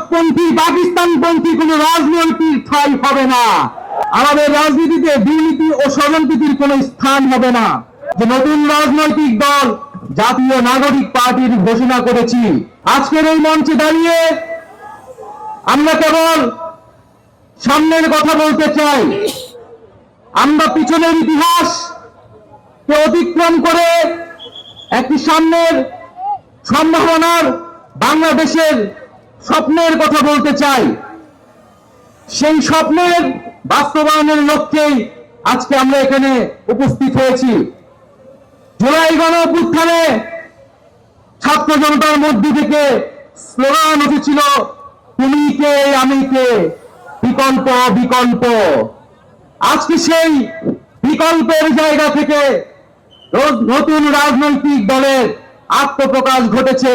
ভারতপন্থী পাকিস্তানপন্থী কোন রাজনৈতিক ঠাই হবে না। আমাদের রাজনীতিতে দুর্নীতি ও ষড়যন্ত্রীর কোন স্থান হবে না। যে নতুন রাজনৈতিক দল জাতীয় নাগরিক পার্টির ঘোষণা করেছি। আজকের এই মঞ্চে দাঁড়িয়ে আমরা কেবল সামনের কথা বলতে চাই। আমরা পিছনের ইতিহাস কে অতিক্রম করে একটি সামনের সম্ভাবনার বাংলাদেশের স্বপ্নের কথা বলতে চাই। সেই স্বপ্নের বাস্তবায়নের লক্ষ্যেই আজকে আমরা এখানে উপস্থিত হয়েছি। জুলাই গণ অভ্যুত্থানে ছাত্র জনতার মধ্যে থেকে স্লোগান উঠেছিল, তুমি কে, আমি কে? বিকল্প বিকল্প। আজকে সেই বিকল্পের জায়গা থেকে নতুন রাজনৈতিক দলের আত্মপ্রকাশ ঘটেছে।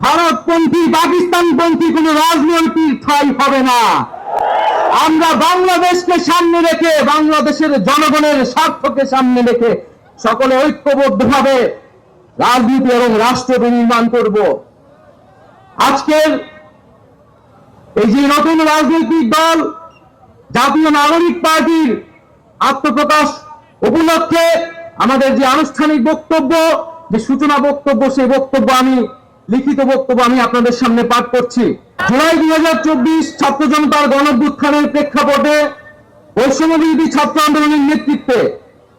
ভারতপন্থী, পাকিস্তানপন্থী কোন রাজনৈতিক ঠাই হবে না। আমরা বাংলাদেশকে সামনে রেখে, বাংলাদেশের জনগণের স্বার্থকে সামনে রেখে সকলে ঐক্যবদ্ধভাবে রাজনীতি এবং রাষ্ট্র বিনির্মাণ করব। আজকের এই যে নতুন রাজনৈতিক দল, জাতীয় নাগরিক পার্টির আত্মপ্রকাশ উপলক্ষে আমাদের যে আনুষ্ঠানিক বক্তব্য, যে সূচনা বক্তব্য, সেই বক্তব্য আমি লিখিত বক্তব্য আমি আপনাদের সামনে পাঠ করছি। জুলাই দুই হাজার চব্বিশ ছাত্র জনতার গণভ্যুত্থানের প্রেক্ষাপটে বৈষম্য বিরোধী ছাত্র আন্দোলনের নেতৃত্বে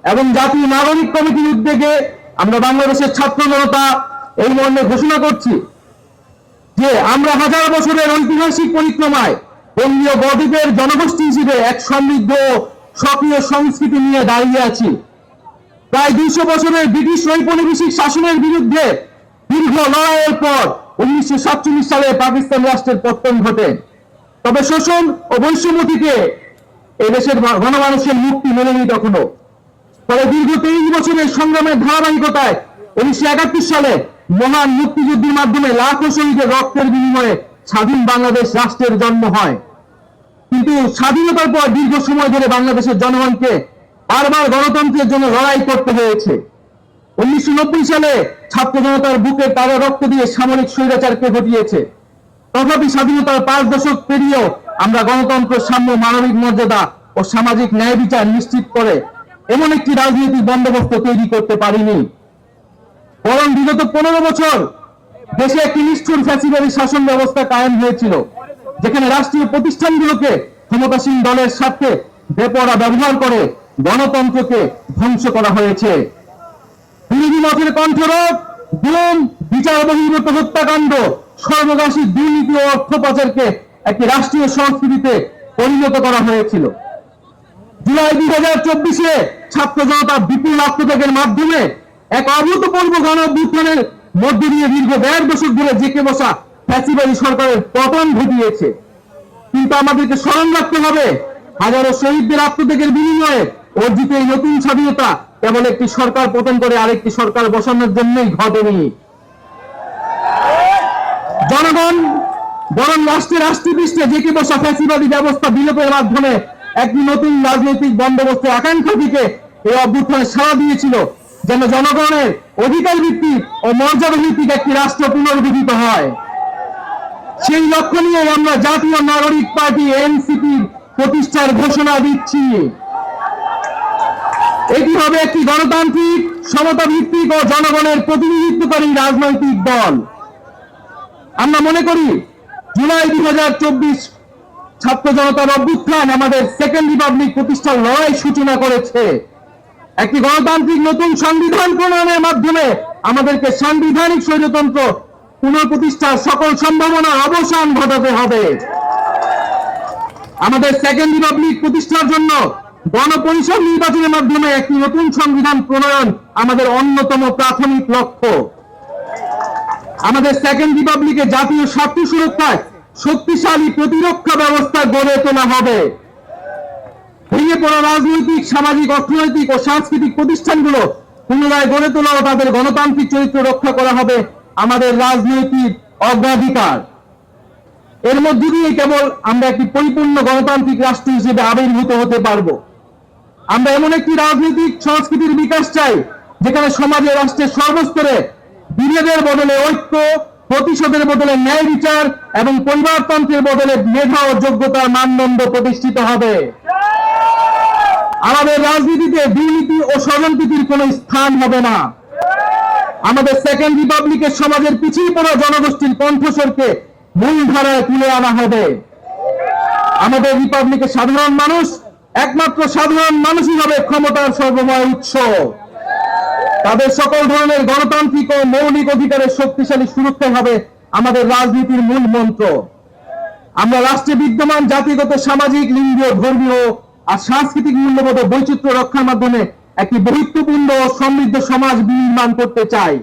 এবং জাতীয় নাগরিক কমিটির উদ্যোগে আমরা বাংলাদেশের ছাত্র জনতা এই মর্মে ঘোষণা করছি যে আমরা হাজার বছরের ঐতিহাসিক পরিক্রমায় বঙ্গীয় বদ্বীপের জনগোষ্ঠী হিসেবে এক সমৃদ্ধ, সক্রিয় সংস্কৃতি নিয়ে দাঁড়িয়ে আছি। প্রায় দুইশো বছরের ব্রিটিশ ঔপনিবেশিক শাসনের বিরুদ্ধে দীর্ঘ লড়াইয়ের পর উনিশশো সাতচল্লিশ সালে পাকিস্তান রাষ্ট্রের পতন ঘটে। তবে শোষণ ও বৈষম্য থেকে এই দেশের গণমানুষের মুক্তি মেলেনি তখনও তবে দীর্ঘ তেইশ বছরের সংগ্রামের ধারাবাহিকতায় উনিশশো একাত্তর সালে মহান মুক্তিযুদ্ধের মাধ্যমে লাখো শহীদের রক্তের বিনিময়ে স্বাধীন বাংলাদেশ রাষ্ট্রের জন্ম হয়। কিন্তু স্বাধীনতার পর দীর্ঘ সময় ধরে বাংলাদেশের জনগণকে বারবার গণতন্ত্রের জন্য লড়াই করতে হয়েছে। উনিশশো নব্বই সালে ছাত্র জনতার বুকে তারা রক্ত দিয়ে সামরিক স্বৈরাচারকে ঘটিয়েছে। তথাপি স্বাধীনতার পাঁচ দশক পেরিয়েও আমরা গণতন্ত্র সাম্য মানবিক মর্যাদা ও সামাজিক ন্যায় বিচার নিশ্চিত করে এমন একটি রাজনৈতিক বন্দোবস্ত তৈরি করতে পারিনি। বরং বিগত পনেরো বছর দেশে একটি নিষ্ঠুর ফ্যাসিবাদী শাসন ব্যবস্থা কায়েম হয়েছিল, যেখানে রাষ্ট্রীয় প্রতিষ্ঠানগুলোকে ক্ষমতাসীন দলের স্বার্থে বেপরা ব্যবহার করে গণতন্ত্রকে ধ্বংস করা হয়েছে। বিরোধী মতের কণ্ঠরোধ, গুম, বিচার বহির্ভূত হত্যাকাণ্ড সর্বগাসী দুর্নীতি ও অর্থ পাচারকে একটি রাষ্ট্রীয় সংস্কৃতিতে পরিণত করা হয়েছিল। জুলাই দুই হাজার চব্বিশে ছাত্র জনতা বিপুল আত্মত্যাগের মাধ্যমে এক অভূতপূর্ব গণ অভ্যুত্থানের মধ্যে দিয়ে দীর্ঘ দেড় দশক ধরে জেকে বসা ফ্যাসিবাদী সরকারের পতন ঘটিয়েছে। কিন্তু আমাদেরকে স্মরণ রাখতে হবে, হাজারো শহীদদের আত্মত্যাগের বিনিময়ে অর্জিত এই নতুন স্বাধীনতা কেবল একটি সরকার পতন করে আরেকটি সরকার বসানোর জন্যই ঘটেনি। জনগণ বরং রাষ্ট্রে রাষ্ট্রীয় পৃষ্ঠে জেকে বসা ফ্যাসিবাদী ব্যবস্থা বিলোপের মাধ্যমে একটি নতুন রাজনৈতিক বন্দোবস্তের আকাঙ্ক্ষা দিকে এই অভ্যুত্থানে সাড়া দিয়েছিল, যেন জনগণের অধিকার ভিত্তিক ও মর্যাদা ভিত্তিক একটি রাষ্ট্র পুনর্গঠিত হয়। সেই লক্ষ্য নিয়ে আমরা জাতীয় নাগরিক পার্টি এনসিপি প্রতিষ্ঠার ঘোষণা দিচ্ছি। এটি হবে একটি গণতান্ত্রিক সমতা ভিত্তিক ও জনগণের প্রতিনিধিত্বকারী রাজনৈতিক দল। আমরা মনে করি, জুলাই দুই হাজার চব্বিশ ছাত্র জনতার অভ্যুত্থান আমাদের সেকেন্ড রিপাবলিক প্রতিষ্ঠার লড়াই সূচনা করেছে। একটি গণতান্ত্রিক নতুন সংবিধান প্রণয়নের মাধ্যমে আমাদেরকে সাংবিধানিক স্বৈরতন্ত্র পুনঃপ্রতিষ্ঠার সকল সম্ভাবনার অবসান ঘটাতে হবে। আমাদের সেকেন্ড রিপাবলিক প্রতিষ্ঠার জন্য গণপরিষদ নির্বাচনের মাধ্যমে একটি নতুন সংবিধান প্রণয়ন আমাদের অন্যতম প্রাথমিক লক্ষ্য। আমাদের সেকেন্ড রিপাবলিকে জাতীয় স্বার্থ সুরক্ষায় শক্তিশালী প্রতিরক্ষা ব্যবস্থা গড়ে তোলা হবে। ভেঙে পড়া রাজনৈতিক, সামাজিক, অর্থনৈতিক ও সাংস্কৃতিক প্রতিষ্ঠানগুলো পুনরায় গড়ে তোলা ও তাদের গণতান্ত্রিক চরিত্র রক্ষা করা হবে আমাদের রাজনৈতিক অগ্রাধিকার। এর মধ্য দিয়ে কেবল আমরা একটি পরিপূর্ণ গণতান্ত্রিক রাষ্ট্র হিসেবে আবির্ভূত হতে পারব। আমরা এমন একটি রাজনৈতিক সংস্কৃতির বিকাশ চাই, যেখানে সমাজে রাষ্ট্রের সর্বস্তরে বিভেদের বদলে ঐক্য, প্রতিশোধের বদলে ন্যায় বিচার এবং পরিবারতন্ত্রের বদলে মেধা ও যোগ্যতার মানদণ্ড প্রতিষ্ঠিত হবে। আমাদের রাজনীতিতে দুর্নীতি ও স্বজনপ্রীতির কোনো স্থান হবে না। আমাদের সেকেন্ড রিপাবলিকের সমাজের পিছিয়ে পড়া জনগোষ্ঠীর কণ্ঠস্বরকে মূলধারায় তুলে আনা হবে। আমাদের রিপাবলিকের সাধারণ মানুষ একমাত্র সাধারণ মানুষই হবে ক্ষমতার সর্বময় উৎস। তাদের সকল ধরনের গণতান্ত্রিক ও মৌলিক অধিকারের শক্তিশালী সুরক্ষা হবে আমাদের রাজনীতির মূল মন্ত্র। আমরা রাষ্ট্রে বিদ্যমান জাতিগত, সামাজিক, লিঙ্গীয়, ধর্মীয় আর সাংস্কৃতিক মূল্যবোধ বৈচিত্র্য রক্ষার মাধ্যমে একটি বহিত্বপূর্ণ ও সমৃদ্ধ সমাজ নির্মাণ করতে চাই।